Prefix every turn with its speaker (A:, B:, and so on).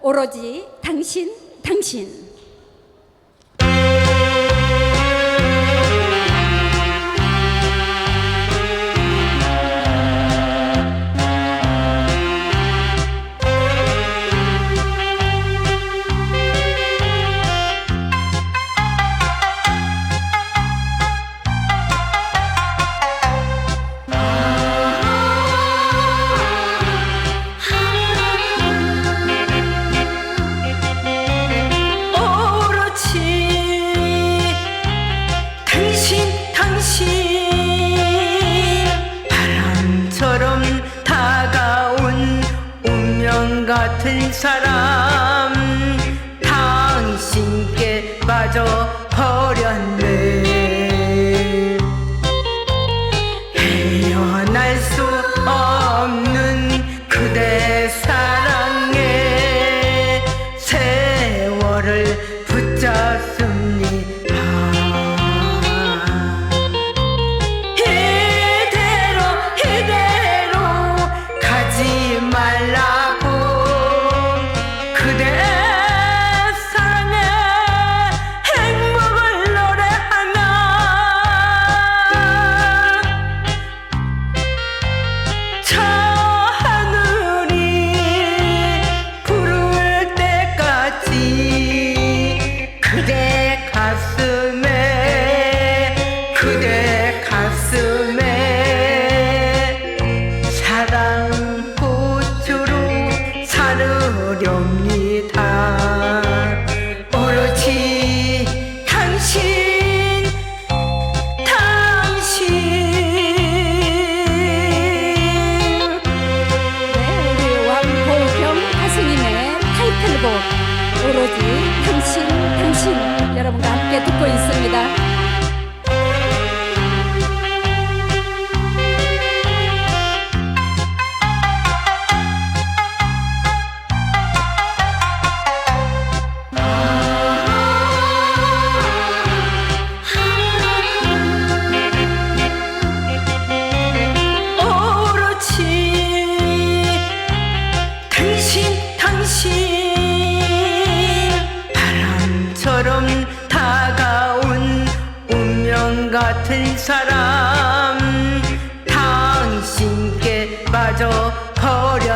A: 오로지 당신, 당신.
B: 같은 사람 당신께 빠져버렸네. 헤어날 수 없는 그대 사랑에 세월을 붙잡 don't need 것처럼 다가온 운명 같은 사람. 당신께 빠져버렸네.